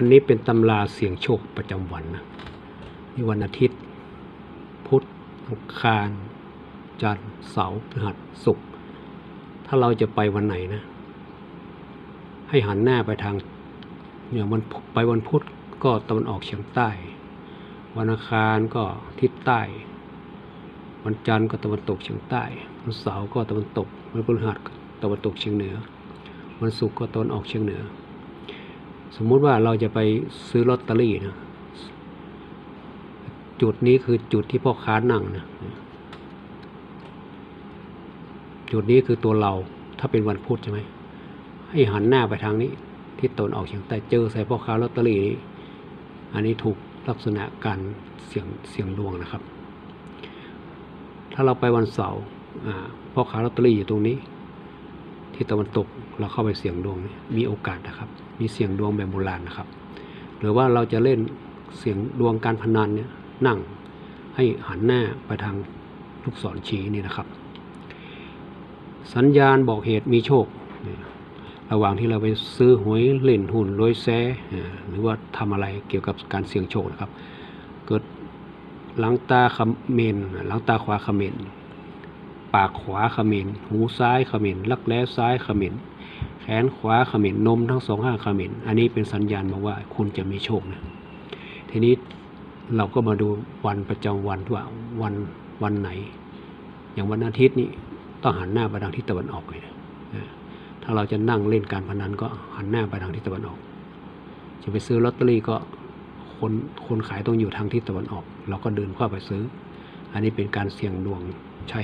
อันนี้เป็นตำราเสียงโชคประจำวันนะนี่วันอาทิตย์ พุธอังคาร จันทร์เสาร์พฤหัสศุกร์ถ้าเราจะไปวันไหนนะ ให้หันหน้าไปทางเนี่ยวันไปวันพุธก็ตะวันออกเฉียงใต้ วันอังคารก็ทิศใต้ วันจันทร์ก็ตะวันตกเฉียงใต้วันเสาร์ก็ตะวันตกวันพฤหัสก็ตะวันตกเฉียงเหนือ วันศุกร์ก็ตะวันออกเฉียงเหนือ สมมุติว่าเราจะไปซื้อลอตเตอรี่นะจุดนี้คือจุดที่พ่อค้านั่งนะจุดนี้คือตัวเราถ้าเป็นวันพุธใช่ไหมให้หันหน้าไปทางนี้ทิศตนออกเฉียงใต้เจอใส่พ่อค้าลอตเตอรี่นี้ อันนี้ถูกลักษณะการเสี่ยงเสี่ยงดวงนะครับ ถ้าเราไปวันเสาร์พ่อค้าลอตเตอรี่อยู่ตรงนี้ ที่ตะวันตกเราเข้าไปเสี่ยงดวงมีโอกาสนะครับ มีเสี่ยงดวงแบบโบราณนะครับ หรือว่าเราจะเล่นเสี่ยงดวงการพนันเนี่ยนั่งให้หันหน้าไปทางลูกศรชี้นี่นะครับ สัญญาณบอกเหตุมีโชค ระหว่างที่เราไปซื้อหวยเล่นหุ้นรวยแซ่หรือว่าทำอะไรเกี่ยวกับการเสี่ยงโชคนะครับ เกิดหลังตาเมนหลังตาขวาเมน ปากขวาเขมนหูซ้ายเขมนลักแร้ซ้ายเขมนแขนขวาเขมนนมทั้งสองข้างเขมนอันนี้เป็นสัญญาณบอกว่าคุณจะมีโชคนะทีนี้เราก็มาดูวันประจำวันว่าวันวันไหน อย่างวันอาทิตย์นี่ต้องหันหน้าไปทางทิศตะวันออกเลยนะถ้าเราจะนั่งเล่นการพนันก็หันหน้าไปทางทิศตะวันออก จะไปซื้อลอตเตอรี่ก็คนคนขายต้องอยู่ทางทิศตะวันออก เราก็เดินเข้าไปซื้อ อันนี้เป็นการเสี่ยงดวงใช้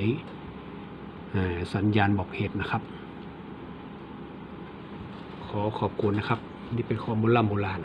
สัญญาณบอกเหตุนะครับ ขอขอบคุณนะครับ นี่เป็นข้อมูลล่ำโบราณ